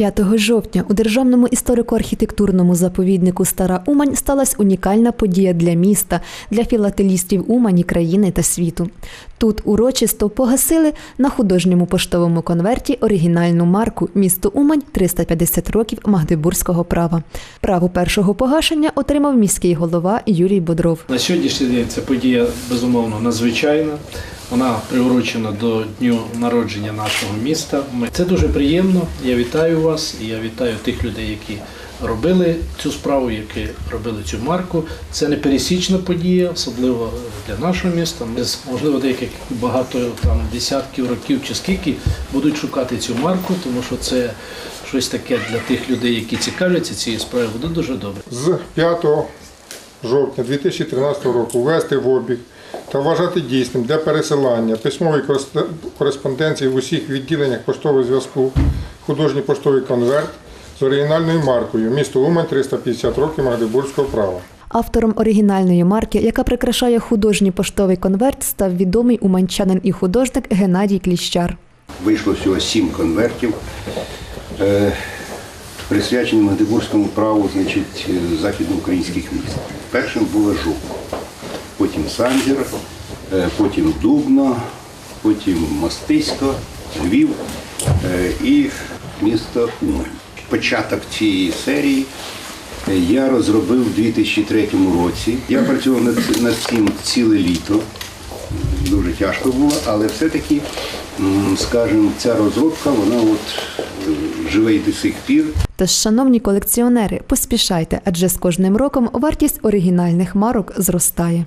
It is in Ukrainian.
5 жовтня у державному історико-архітектурному заповіднику Стара Умань сталася унікальна подія для міста, для філателістів Умані, країни та світу. Тут урочисто погасили на художньому поштовому конверті оригінальну марку місто Умань 350 років магдебурзького права. Право першого погашення отримав міський голова Юрій Бодров. На сьогоднішній день ця подія безумовно надзвичайна. Вона приурочена до дню народження нашого міста. Це дуже приємно. Я вітаю вас і я вітаю тих людей, які робили цю справу, які робили цю марку. Це не пересічна подія, особливо для нашого міста. Ми можливо деяких багато там десятків років чи скільки будуть шукати цю марку, тому що це щось таке для тих людей, які цікавляться цією справою, буде дуже добре. з 5 жовтня 2013 року ввести в обіг та вважати дійсним для пересилання письмової кореспонденції в усіх відділеннях поштового зв'язку художній поштовий конверт з оригінальною маркою місто Умань 350 років Магдебурзького права. Автором оригінальної марки, яка прикрашає художній поштовий конверт, став відомий уманчанин і художник Геннадій Кліщар. Вийшло всього сім конвертів, е, присвячені Магдебурзькому праву значить, е, західноукраїнських міст. Першим було Жук, потім Сандір, е, потім Дубно, потім Мостисько, Львів е, і місто Умань. Початок цієї серії е, я розробив у 2003 році. Я працював над, цим ціле літо дуже тяжко було, але все-таки, скажімо, ця розробка, вона от живе і до сих пір. Тож, шановні колекціонери, поспішайте, адже з кожним роком вартість оригінальних марок зростає.